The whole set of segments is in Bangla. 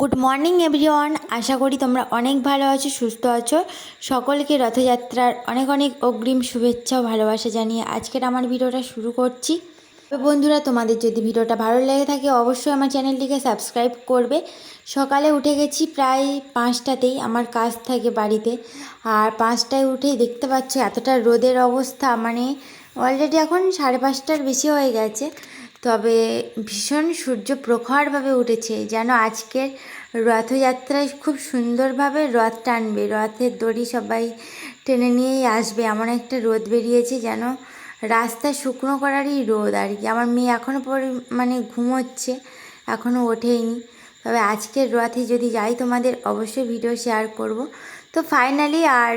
গুড মর্নিং এভরিওয়ান আশা করি তোমরা অনেক ভালো আছো, সুস্থ আছো। সকলকে রথযাত্রার অনেক অনেক অগ্রিম শুভেচ্ছা ও ভালোবাসা জানিয়ে আজকের আমার ভিডিওটা শুরু করছি। তো বন্ধুরা, তোমাদের যদি ভিডিওটা ভালো লেগে থাকে, অবশ্যই আমার চ্যানেলটিকে সাবস্ক্রাইব করবে। সকালে উঠে গেছি প্রায় পাঁচটাতেই, আমার কাজ থাকে বাড়িতে। আর পাঁচটায় উঠেই দেখতে পাচ্ছ এতটা রোদের অবস্থা মানে অলরেডি এখন সাড়ে পাঁচটার বেশি হয়ে গেছে। তবে ভীষণ সূর্য প্রখরভাবে উঠেছে, যেন আজকের রথযাত্রায় খুব সুন্দরভাবে রথ টানবে। রথের দড়ি সবাই টেনে নিয়েই আসবে, এমন একটা রোদ বেরিয়েছে যেন রাস্তা শুকনো করারই রোদ আর কি। আমার মেয়ে এখনও পরি মানে ঘুমোচ্ছে এখনও ওঠেইনি। তবে আজকের রথে যদি যাই তোমাদের অবশ্যই ভিডিও শেয়ার করব। তো ফাইনালি আর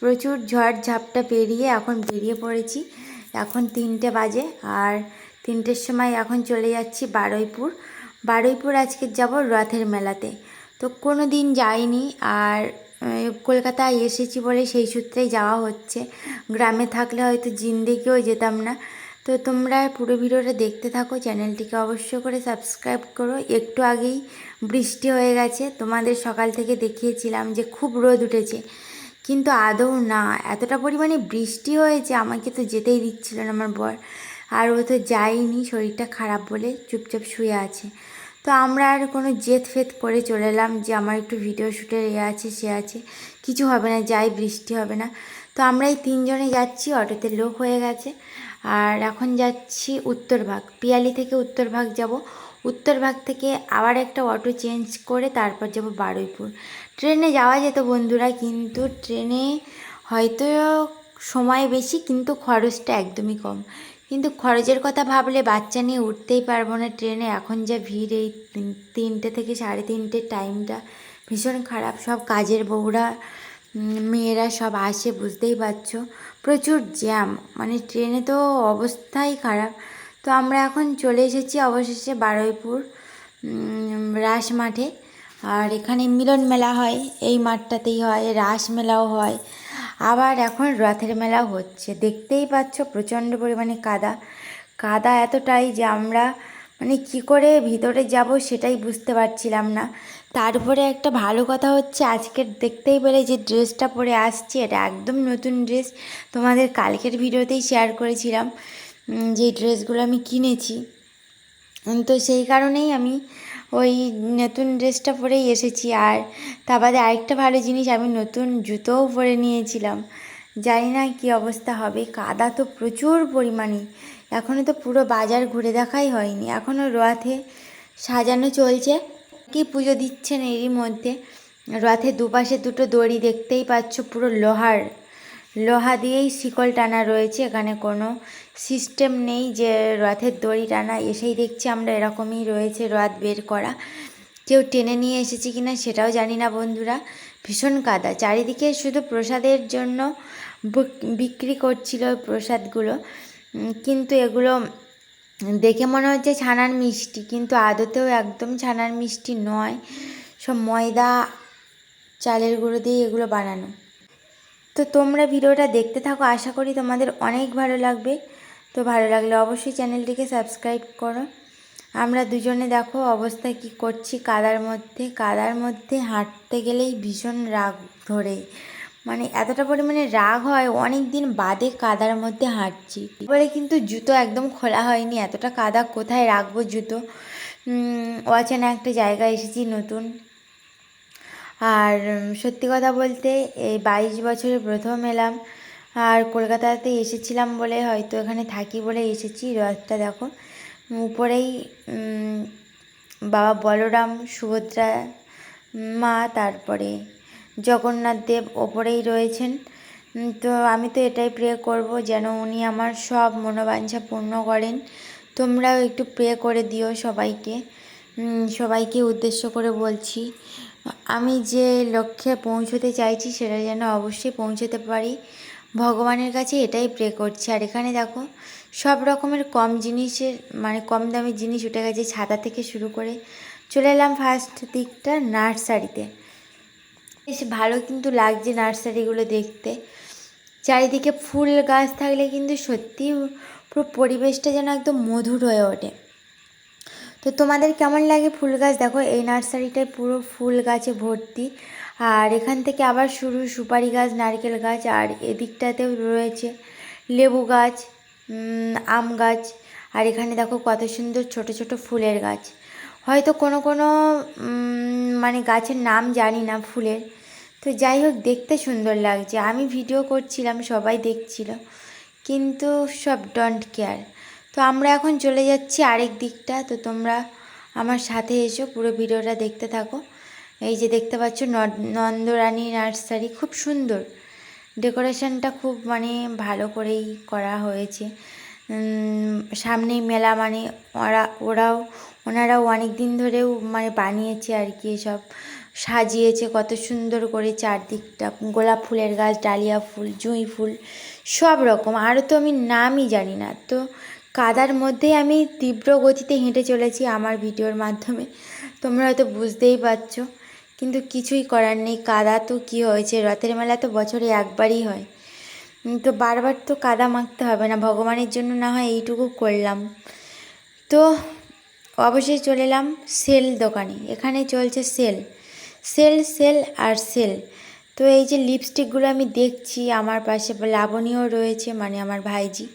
প্রচুর ঝড় ঝাপটা পেরিয়ে এখন বেরিয়ে পড়েছি। এখন তিনটে বাজে আর তিনটের সময় এখন চলে যাচ্ছি বারুইপুর। বারুইপুর আজকে যাব রথের মেলাতে। তো কোনো দিন যাইনি আর কলকাতায় এসেছি বলে সেই সূত্রেই যাওয়া হচ্ছে। গ্রামে থাকলে হয়তো জিন্দেগিও যেতাম না। তো তোমরা পুরো ভিডিওটা দেখতে থাকো, চ্যানেলটিকে অবশ্য করে সাবস্ক্রাইব করো। একটু আগেই বৃষ্টি হয়ে গেছে, তোমাদের সকাল থেকে দেখিয়েছিলাম যে খুব রোদ উঠেছে। কিন্তু আদৌ না, এতটা পরিমাণে বৃষ্টি হয়েছে, আমাকে তো যেতেই দিচ্ছিল না আমার বর। আর ও তো যায়নি, শরীরটা খারাপ বলে চুপচাপ শুয়ে আছে। তো আমরা আর কোনো জেদ ফেদ করে চলে এলাম যে আমার একটু ভিডিও শ্যুটের এ আছে, সে আছে। কিছু হবে না, যাই, বৃষ্টি হবে না। তো আমরা এই তিনজনে যাচ্ছি, অটোতে লোক হয়ে গেছে। আর এখন যাচ্ছি উত্তরভাগ পিয়ালি থেকে উত্তরভাগ যাব। উত্তরভাগ থেকে আবার একটা অটো চেঞ্জ করে তারপর যাব বারুইপুর। ট্রেনে যাওয়া যেত বন্ধুরা, কিন্তু ট্রেনে হয়তো সময় বেশি, কিন্তু খরচটা একদমই কম। কিন্তু খরচের কথা ভাবলে বাচ্চা নিয়ে উঠতেই পারব না ট্রেনে। এখন যা ভিড় এই তিনটে থেকে সাড়ে তিনটে টাইমটা ভীষণ খারাপ। সব কাজের বউরা মেয়েরা সব আসে, বুঝতেই পারছ। প্রচুর জ্যাম। মানে ট্রেনে তো অবস্থাই খারাপ। তো আমরা এখন চলে এসেছি অবশেষে বারুইপুর রাস মাঠে। আর এখানে মিলন মেলা হয়। এই মাঠটাতেই হয়, রাস মেলাও হয়। আবার এখন রথের মেলা হচ্ছে। দেখতেই পাচ্ছ প্রচণ্ড পরিমাণে কাদা। কাদা এতটাই যে আমরা মানে কি করে ভিতরে যাব সেটাই বুঝতে পারছিলাম না। তারপরে একটা ভালো কথা হচ্ছে, আজকের দেখতেই পেলে যে ড্রেসটা পরে আসছি, এটা একদম নতুন ড্রেস। তোমাদের কালকের ভিডিওতেই শেয়ার করেছিলাম যে ড্রেসগুলো আমি কিনেছি। তো সেই কারণেই আমি ওই নতুন ড্রেসটা পরেই এসেছি আর তা বাদে আরেকটা ভালো জিনিস, আমি নতুন জুতোও পরে নিয়েছিলাম। জানি না কী অবস্থা হবে, কাদা তো প্রচুর পরিমাণে। এখনও তো পুরো বাজার ঘুরে দেখাই হয়নি এখনও রথে সাজানো চলছে। কি পুজো দিচ্ছেন এরই মধ্যে? রথে দুপাশে দুটো দড়ি দেখতেই পাচ্ছ পুরো লোহার। লোহা দিয়েই শিকল টানা রয়েছে। এখানে কোনো সিস্টেম নেই যে রথের দড়ি টানা, এসেই দেখছি আমরা এরকমই রয়েছে রথ বের করা। কেউ টেনে নিয়ে এসেছে কিনা সেটাও জানি না বন্ধুরা। ভীষণ কাদা। চারিদিকে শুধু প্রসাদের জন্য বিক্রি করছিল প্রসাদগুলো। কিন্তু এগুলো দেখে মনে হচ্ছে ছানার মিষ্টি, কিন্তু আদতেও একদম ছানার মিষ্টি নয়। সব ময়দা, চালের গুঁড়ো দিয়ে এগুলো বানানো। তো তোমরা ভিডিওটা দেখতে থাকো, আশা করি তোমাদের অনেক ভালো লাগবে। তো ভালো লাগলে অবশ্যই চ্যানেলটিকে সাবস্ক্রাইব করো। আমরা দুজনে দেখো অবস্থা কি করছি, কাদার মধ্যে কাদার মধ্যে হাঁটতে গেলেই ভীষণ রাগ ধরে। মানে এতটা পরিমাণে রাগ হয় অনেক দিন বাদে কাদার মধ্যে হাঁটছি। বলে কিন্তু জুতো একদম খোলা হয়নি, এতটা কাদা কোথায় রাখব জুতো? অচেনা একটা জায়গায় এসেছি নতুন। আর সত্যি কথা বলতে এই বাইশ বছরে প্রথম এলাম, আর কলকাতাতে এসেছিলাম বলে হয়তো এখানে থাকি বলে এসেছি, রথটা দেখো। উপরেই বাবা বলরাম, সুভদ্রা মা, তারপরে জগন্নাথ দেব ওপরেই রয়েছেন। তো আমি তো এটাই প্রে করব যেন উনি আমার সব মনোবাঞ্ছা পূর্ণ করেন। তোমরাও একটু প্রে করে দিও সবাইকে। সবাইকে উদ্দেশ্য করে বলছি। আমি যে লক্ষ্যে পৌঁছতে চাইছি সেটা যেন অবশ্যই পৌঁছতে পারি। ভগবানের কাছে এটাই প্রে করছি। আর এখানে দেখো, সব রকমের কম জিনিসের মানে কম দামের জিনিস উঠে গেছে ছাতা থেকে শুরু করে। চলে এলাম ফার্স্ট দিকটা, নার্সারিতে। বেশ ভালো কিন্তু লাগছে নার্সারিগুলো দেখতে। চারিদিকে ফুল গাছ থাকলে কিন্তু সত্যি পুরো পরিবেশটা যেন একদম মধুর হয়ে ওঠে। তো তোমাদের কেমন লাগে ফুল গাছ? দেখো, এই নার্সারিটায় পুরো ফুল গাছে ভর্তি। আর এখান থেকে আবার শুরু সুপারি গাছ, নারকেল গাছ, আর এদিকটাতেও রয়েছে লেবু গাছ আম গাছ। আর এখানে দেখো, কত সুন্দর ছোট ছোট ফুলের গাছ। হয়তো কোনো কোনো মানে গাছের নাম জানি না ফুলের। তো যাই হোক, দেখতে সুন্দর লাগছে। আমি ভিডিও করছিলাম, সবাই দেখছিল। কিন্তু সব ডোন্ট কেয়ার তো আমরা এখন চলে যাচ্ছি আরেক দিকটা। তো তোমরা আমার সাথে এসো, পুরো ভিডিওটা দেখতে থাকো। এই যে দেখতে পাচ্ছ নদ- নন্দরানী নার্সারি, খুব সুন্দর। ডেকোরেশনটা খুব মানে ভালো করেই করা হয়েছে। সামনেই মেলা মানে ওরা, ওরাও, ওনারাও অনেক দিন ধরেও মানে বানিয়েছে আর কি সব সাজিয়েছে কত সুন্দর করে চারদিকটা, গোলাপ ফুলের গাছ, ডালিয়া ফুল, জুঁই ফুল, সব রকম। আরও তো আমি নামই জানি না। তো কাদার মধ্যেই আমি তীব্র গতিতে হেঁটে চলেছি আমার ভিডিওর মাধ্যমে। তোমরা হয়তো বুঝতেই পারছ, কিন্তু কিছুই করার নেই। কাদা তো কী হয়েছে? রথের মেলা তো বছরে একবারই হয়। তো বারবার তো কাদা মাখতে হবে না, ভগবানের জন্য না হয় এইটুকু করলাম। তো অবশ্যই চলে এলাম সেল দোকানে। এখানে চলছে সেল। সেল সেল আর সেল। তো এই যে লিপস্টিকগুলো আমি দেখছি, আমার পাশে লাবণীও রয়েছে মানে আমার ভাইজি।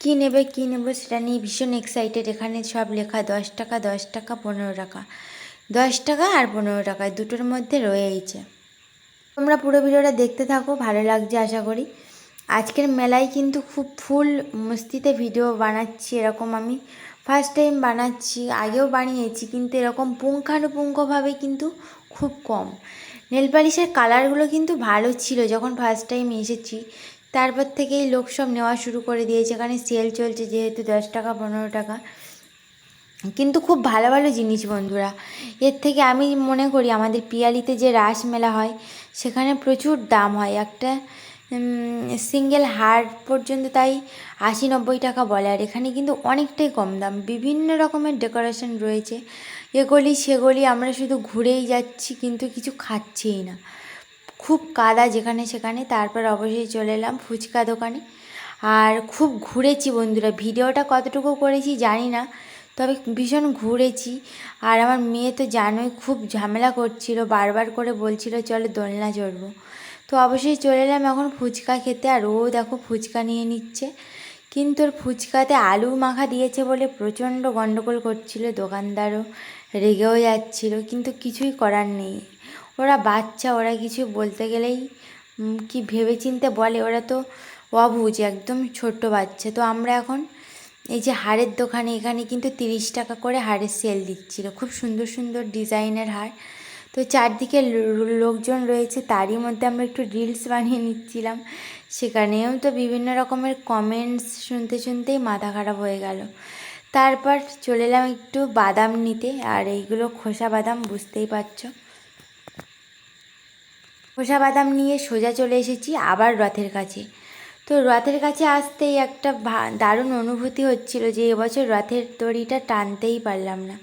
কী নেবে কী নেবে সেটা নিয়ে ভীষণ এক্সাইটেড এখানে সব লেখা দশ টাকা দশ টাকা, পনেরো টাকা। দশ টাকা আর পনেরো টাকা দুটোর মধ্যে রয়েইছে। তোমরা পুরো ভিডিওটা দেখতে থাকো, ভালো লাগছে আশা করি। আজকের মেলায় কিন্তু খুব ফুল মস্তিতে ভিডিও বানাচ্ছি এরকম আমি। ফার্স্ট টাইম বানাচ্ছি, আগেও বানিয়েছি, কিন্তু এরকম পুঙ্খানুপুঙ্খভাবে কিন্তু খুব কম। নেল পালিশের কালারগুলো কিন্তু ভালো ছিল যখন ফার্স্ট টাইম এসেছি। তারপর থেকেই লোক সব নেওয়া শুরু করে দিয়েছে। এখানে সেল চলছে যেহেতু দশ টাকা, পনেরো টাকা। কিন্তু খুব ভালো ভালো জিনিস বন্ধুরা। এর থেকে আমি মনে করি আমাদের পিয়ালিতে যে রাস মেলা হয়, সেখানে প্রচুর দাম হয়। একটা সিঙ্গেল হার পর্যন্ত তাই আশি নব্বই টাকা বলে। আর এখানে কিন্তু অনেকটাই কম দাম। বিভিন্ন রকমের ডেকোরেশন রয়েছে। এগলি সেগুলি আমরা শুধু ঘুরেই যাচ্ছি, কিন্তু কিছু খাচ্ছিই না। খুব কাদা যেখানে সেখানে, তারপর অবশ্যই চলে এলাম ফুচকা দোকানে। আর খুব ঘুরেছি বন্ধুরা, ভিডিওটা কতটুকু করেছি জানি না, তবে ভীষণ ঘুরেছি। আর আমার মেয়ে তো জানোই খুব ঝামেলা করছিল, বারবার করে বলছিল চলো দোলনা চড়বো। তো অবশ্যই চলে এলাম এখন ফুচকা খেতে, আর ও দেখো ফুচকা নিয়ে নিচ্ছে। কিন্তু ওর ফুচকাতে আলু মাখা দিয়েছে বলে প্রচণ্ড গণ্ডগোল করছিল, দোকানদারও রেগেও যাচ্ছিল, কিন্তু কিছুই করার নেই। ওরা বাচ্চা, ওরা কিছু বলতে গেলেই কি ভেবেচিন্তে বলে? ওরা তো অবুঝ, একদম ছোট্ট বাচ্চা। তো আমরা এখন এই যে হারের দোকানে, এখানে কিন্তু তিরিশ টাকা করে হারের সেল দিচ্ছিল। খুব সুন্দর সুন্দর ডিজাইনের হার তো চারদিকে লোকজন রয়েছে, তারই মধ্যে আমরা একটু রিলস বানিয়ে নিচ্ছিলাম। সেখানেও তো বিভিন্ন রকমের কমেন্টস শুনতে শুনতেই মাথা খারাপ হয়ে গেল। তারপর চলে এলাম একটু বাদাম নিতে। আর এইগুলো খোসা বাদাম, বুঝতেই পারছ। খোসা বাদাম নিয়ে সোজা চলে এসেছি আবার রথের কাছে। তো রথের কাছে আসতেই একটা দারুণ অনুভূতি হচ্ছিল যে এবছর রথের দড়িটা টানতেই পারলাম না।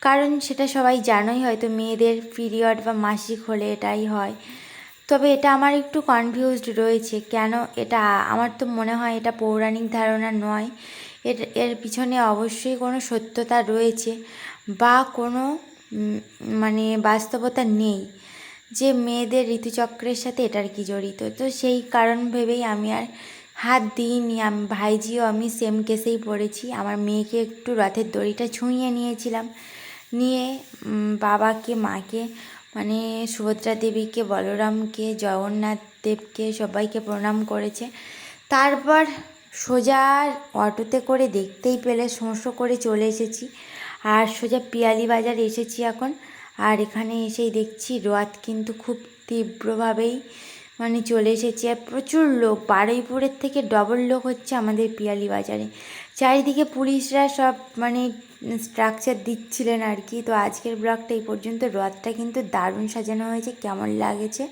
কারণ সেটা সবাই জানোই, হয়তো মেয়েদের পিরিয়ড বা মাসিক হলে এটাই হয়। তবে এটা আমার একটু কনফিউজড রয়েছে, কেন এটা, আমার তো মনে হয় এটা পৌরাণিক ধারণা নয়। এর এর পিছনে অবশ্যই কোনো সত্যতা রয়েছে বা কোনো মানে বাস্তবতা নেই। যে মেয়েদের ঋতুচক্রের সাথে এটার কি জড়িত? তো সেই কারণ ভেবেই আমি আর হাত দিইনি। আমি, ভাইজিও আমি সেম কেসেই পড়েছি। আমার মেয়েকে একটু রথের দড়িটা ছুঁয়ে নিয়েছিলাম। নিয়ে বাবাকে, মাকে মানে সুভদ্রা দেবীকে, বলরামকে, জগন্নাথ দেবকে সবাইকে প্রণাম করেছে। তারপর সোজা অটোতে করে দেখতেই পেলে শোঁসো করে চলে এসেছি। আর সোজা পিয়ালি বাজার এসেছি এখন। আর এখানে এসেই দেখছি রথ কিন্তু খুব তীব্রভাবেই মানে চলে এসেছে। আর প্রচুর লোক, বারুইপুরের থেকে ডবল লোক হচ্ছে আমাদের পিয়ালি বাজারে চারিদিকে পুলিশরা সব মানে স্ট্রাকচার দিচ্ছিলেন আর কি। তো আজকের ব্লগটা এই পর্যন্ত। রথটা কিন্তু দারুণ সাজানো হয়েছে, কেমন লাগেছে?